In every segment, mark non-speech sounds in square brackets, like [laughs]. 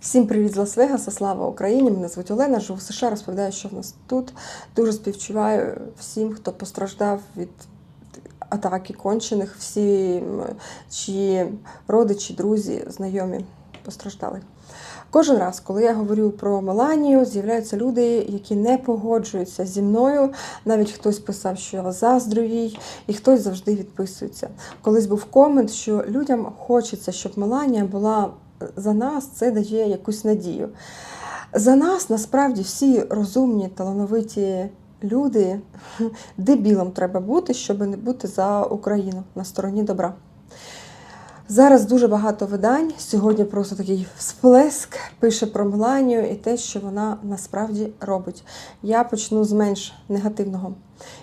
Всім привіт з Лас-Вегаса, слава Україні! Мене звуть Олена, живу в США, розповідаю, що в нас тут. Дуже співчуваю всім, хто постраждав від атаки кончених, всім, чиї родичі, друзі, знайомі постраждали. Кожен раз, коли я говорю про Меланію, з'являються люди, які не погоджуються зі мною. Навіть хтось писав, що я заздрю і хтось завжди відписується. Колись був комент, що людям хочеться, щоб Меланія була за нас, це дає якусь надію. За нас насправді всі розумні, талановиті люди, [laughs] дебілом треба бути, щоб не бути за Україну на стороні добра. Зараз дуже багато видань. Сьогодні просто такий сплеск пише про Меланію і те, що вона насправді робить. Я почну з менш негативного.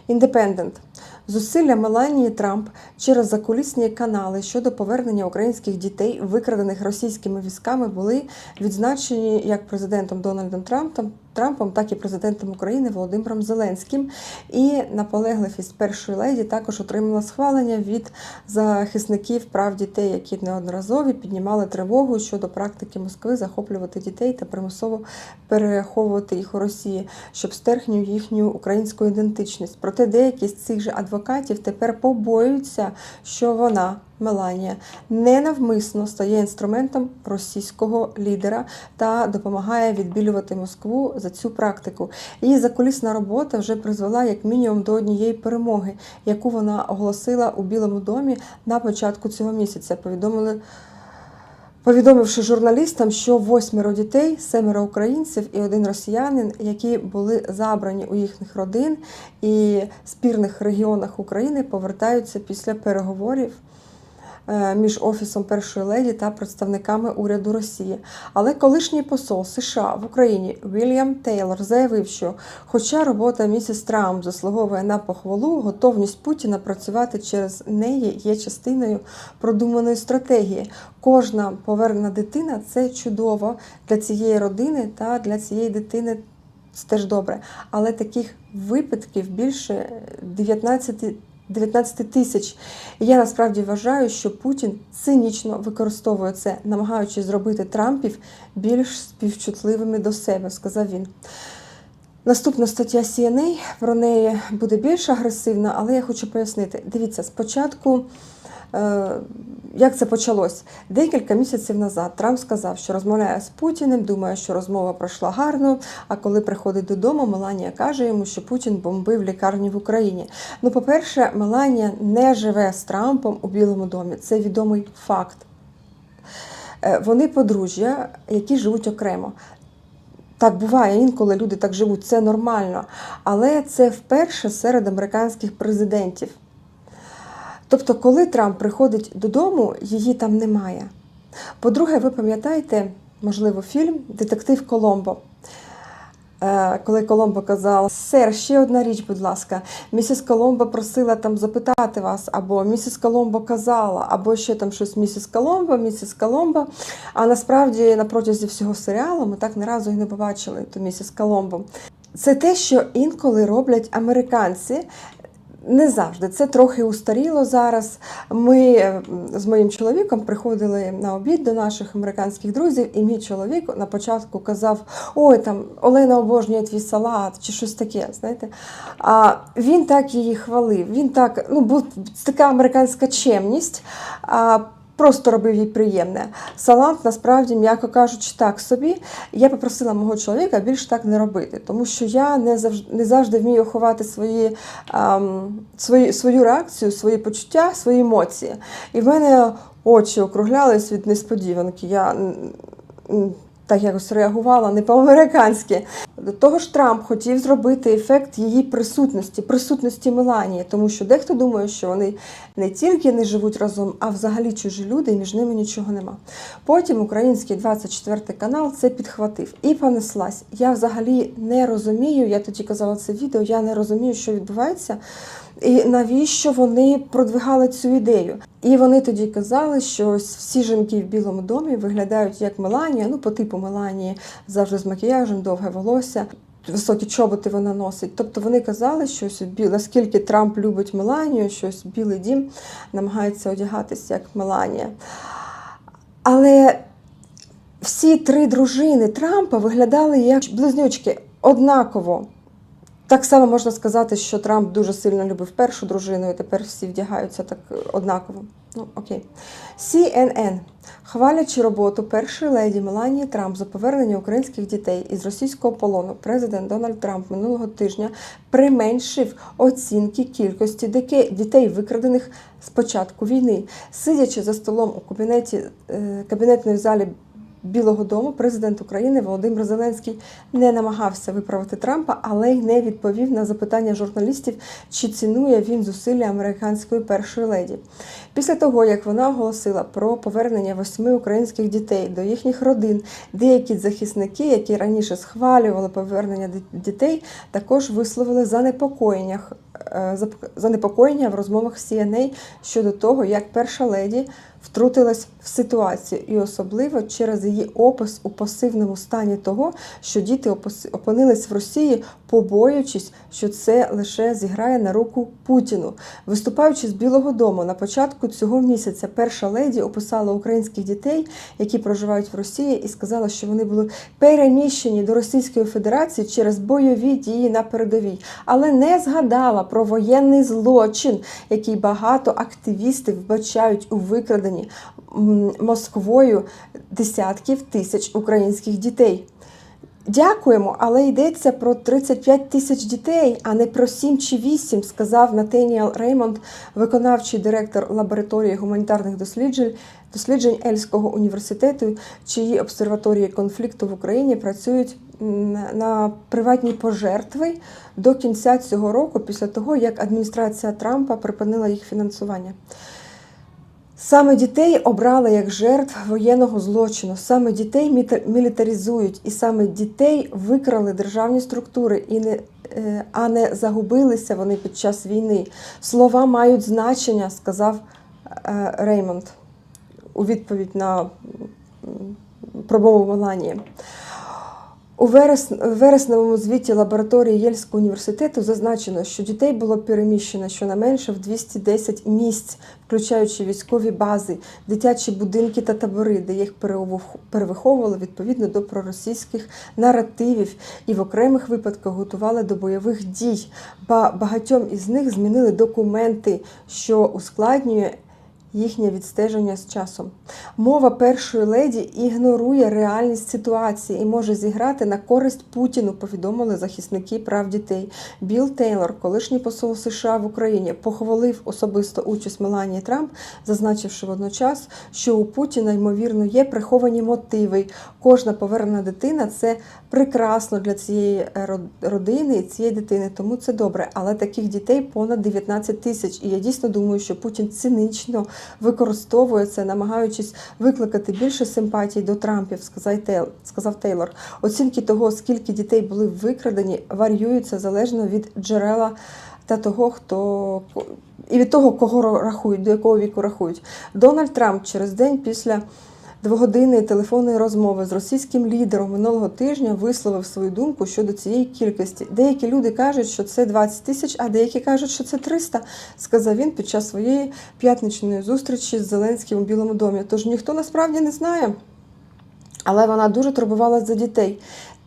Індепендент. Зусилля Меланії Трамп через закулісні канали щодо повернення українських дітей, викрадених російськими військами, були відзначені як президентом Дональдом Трампом, Трампом, так і президентом України Володимиром Зеленським. І наполегливість першої леді також отримала схвалення від захисників прав дітей, які неодноразові піднімали тривогу щодо практики Москви захоплювати дітей та примусово переховувати їх у Росії, щоб стерхню їхню українську ідентичність. Проте деякі з цих же адвокатів тепер побоюються, що вона. Меланія ненавмисно стає інструментом російського лідера та допомагає відбілювати Москву за цю практику. Її закулісна робота вже призвела як мінімум до однієї перемоги, яку вона оголосила у Білому домі на початку цього місяця. Повідомили. Повідомивши журналістам, що восьмеро дітей, семеро українців і один росіянин, які були забрані у їхніх родин і спірних регіонах України, повертаються після переговорів між офісом першої леді та представниками уряду Росії. Але колишній посол США в Україні Вільям Тейлор заявив, що, хоча робота місіс Трамп заслуговує на похвалу, готовність Путіна працювати через неї є частиною продуманої стратегії. Кожна повернена дитина це чудово для цієї родини та для цієї дитини. Це теж добре, але таких випадків більше 19 19 тисяч. Я насправді вважаю, що Путін цинічно використовує це, намагаючись зробити Трампів більш співчутливими до себе, сказав він. Наступна стаття CNA, про неї буде більш агресивна, але я хочу пояснити. Дивіться, спочатку. Е, Як це почалось? Декілька місяців назад Трамп сказав, що розмовляє з Путіним, думає, що розмова пройшла гарно. А коли приходить додому, Меланія каже йому, що Путін бомбив лікарню в Україні. Ну, по-перше, Меланія не живе з Трампом у Білому домі. Це відомий факт. Е, Вони подружжя, які живуть окремо. Так буває, інколи люди так живуть, це нормально. Але це вперше серед американських президентів. Тобто, коли Трамп приходить додому, її там немає. По-друге, ви пам'ятаєте, можливо, фільм Детектив Коломбо. Е, Коли Коломбо казав, сер, ще одна річ, будь ласка, місіс Коломбо просила там запитати вас, або місіс Коломбо казала, або ще там щось місіс Коломбо, місіс Коломбо. А насправді на протязі всього серіалу ми так ні разу і не побачили ту місіс Коломбо. Це те, що інколи роблять американці. Не завжди це трохи устаріло зараз. Ми е, з моїм чоловіком приходили на обід до наших американських друзів, і мій чоловік на початку казав: Ой, там Олена обожнює твій салат чи щось таке. Знаєте, а він так її хвалив. Він так, ну був така американська чемність. А Просто робив їй приємне. Салат, насправді, м'яко кажучи, так собі. Я попросила мого чоловіка більш так не робити, тому що я не завжди, не завжди вмію ховати свої, ем, свої, свою реакцію, свої почуття, свої емоції. І в мене очі округлялись від несподіванки. Я так якось реагувала не по-американськи. До того ж, Трамп хотів зробити ефект її присутності, присутності Меланії, тому що дехто думає, що вони не тільки не живуть разом, а взагалі чужі люди, і між ними нічого нема. Потім український 24 канал це підхватив і понеслась. Я взагалі не розумію. Я тоді казала це відео, я не розумію, що відбувається. І навіщо вони продвигали цю ідею? І вони тоді казали, що ось всі жінки в Білому домі виглядають як Меланія, ну по типу Меланії, завжди з макіяжем, довге волосся. Високі чоботи вона носить. Тобто вони казали, що наскільки Трамп любить Меланію, що ось Білий дім намагається одягатися як Меланія. Але всі три дружини Трампа виглядали як близнючки однаково. Так само можна сказати, що Трамп дуже сильно любив першу дружину, і тепер всі вдягаються так однаково. Ну, окей. CNN. Хвалячи роботу першої леді Меланії Трамп за повернення українських дітей із російського полону, президент Дональд Трамп минулого тижня применшив оцінки кількості дітей, викрадених з початку війни. Сидячи за столом у кабінеті е, кабінетної залі Білого Дому, президент України Володимир Зеленський не намагався виправити Трампа, але й не відповів на запитання журналістів, чи цінує він зусилля американської першої леді. Після того, як вона оголосила про повернення восьми українських дітей до їхніх родин, деякі захисники, які раніше схвалювали повернення дітей, також висловили занепокоєння, е, занепокоєння в розмовах з CNA щодо того, як перша леді втрутилась в ситуацію, і особливо через її опис у пасивному стані того, що діти опинились в Росії, побоюючись, що це лише зіграє на руку Путіну. Виступаючи з Білого Дому на початку цього місяця, перша леді описала українських дітей, які проживають в Росії, і сказала, що вони були переміщені до Російської Федерації через бойові дії на передовій, але не згадала про воєнний злочин, який багато активістів вбачають у викраденні м, Москвою десятків тисяч українських дітей. Дякуємо, але йдеться про 35 тисяч дітей, а не про 7 чи 8, сказав Натаніел Реймонд, виконавчий директор лабораторії гуманітарних досліджень, досліджень Ельського університету, чиї обсерваторії конфлікту в Україні працюють на приватні пожертви до кінця цього року, після того як адміністрація Трампа припинила їх фінансування. Саме дітей обрали як жертв воєнного злочину. Саме дітей мілітаризують, і саме дітей викрали державні структури, і не, е, а не загубилися вони під час війни. Слова мають значення, сказав е, Реймонд у відповідь на промову Меланії. У верес- вересневому звіті лабораторії Єльського університету зазначено, що дітей було переміщено щонайменше в 210 місць, включаючи військові бази, дитячі будинки та табори, де їх перевиховували відповідно до проросійських наративів і в окремих випадках готували до бойових дій. Ба- Багатьом із них змінили документи, що ускладнює їхнє відстеження з часом. Мова першої леді ігнорує реальність ситуації і може зіграти на користь Путіну, повідомили захисники прав дітей. Білл Тейлор, колишній посол США в Україні, похвалив особисто участь Меланії Трамп, зазначивши водночас, що у Путіна ймовірно є приховані мотиви. Кожна повернена дитина це прекрасно для цієї е, родини і цієї дитини, тому це добре. Але таких дітей понад 19 тисяч. І я дійсно думаю, що Путін цинично використовує це, намагаючись викликати більше симпатій до Трампів, сказав Тейлор. Оцінки того, скільки дітей були викрадені, варіюються залежно від джерела та того, хто і від того, кого рахують, до якого віку рахують. Дональд Трамп через день після двогодинної телефонної розмови з російським лідером минулого тижня висловив свою думку щодо цієї кількості. Деякі люди кажуть, що це 20 тисяч, а деякі кажуть, що це 300, сказав він під час своєї п'ятничної зустрічі з Зеленським у Білому домі. Тож ніхто насправді не знає. Але вона дуже турбувалася за дітей.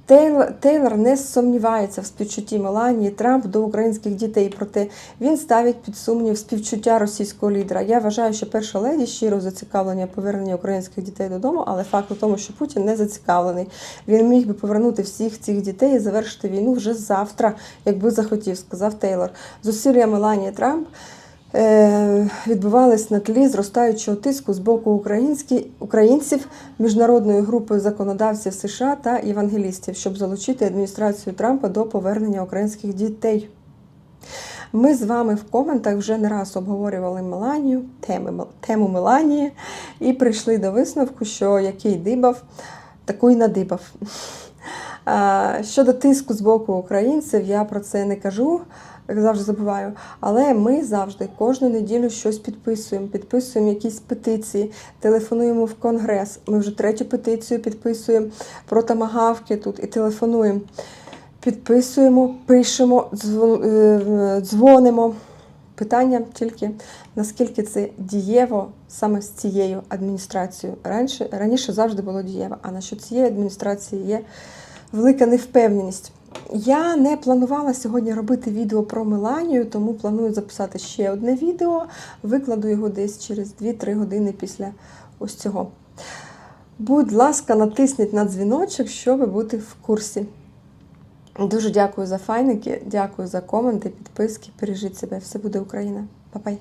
Тейлор, Тейлор не сумнівається в співчутті Меланії Трамп до українських дітей, проте він ставить під сумнів співчуття російського лідера. Я вважаю, що перша леді щиро зацікавлення повернення українських дітей додому, але факт у тому, що Путін не зацікавлений. Він міг би повернути всіх цих дітей і завершити війну вже завтра, якби захотів, сказав Тейлор. Зусилля Меланії Трамп відбувались на тлі зростаючого тиску з боку українців, міжнародної групи законодавців США та євангелістів, щоб залучити адміністрацію Трампа до повернення українських дітей. Ми з вами в коментах вже не раз обговорювали Меланію, теми, тему Меланії, і прийшли до висновку, що який дибав, таку й надибав. Щодо тиску з боку українців, я про це не кажу, як завжди забуваю. Але ми завжди кожну неділю щось підписуємо, підписуємо якісь петиції, телефонуємо в конгрес. Ми вже третю петицію підписуємо про тамагавки тут і телефонуємо. Підписуємо, пишемо, е, дзвонимо. Питання тільки наскільки це дієво саме з цією адміністрацією. Раніше, раніше завжди було дієво, а на що цієї адміністрації є велика невпевненість. Я не планувала сьогодні робити відео про Меланію, тому планую записати ще одне відео. Викладу його десь через 2-3 години після ось цього. Будь ласка, натисніть на дзвіночок, щоб бути в курсі. Дуже дякую за файники, дякую за коменти, підписки. Бережіть себе. Все буде Україна. Па-пай!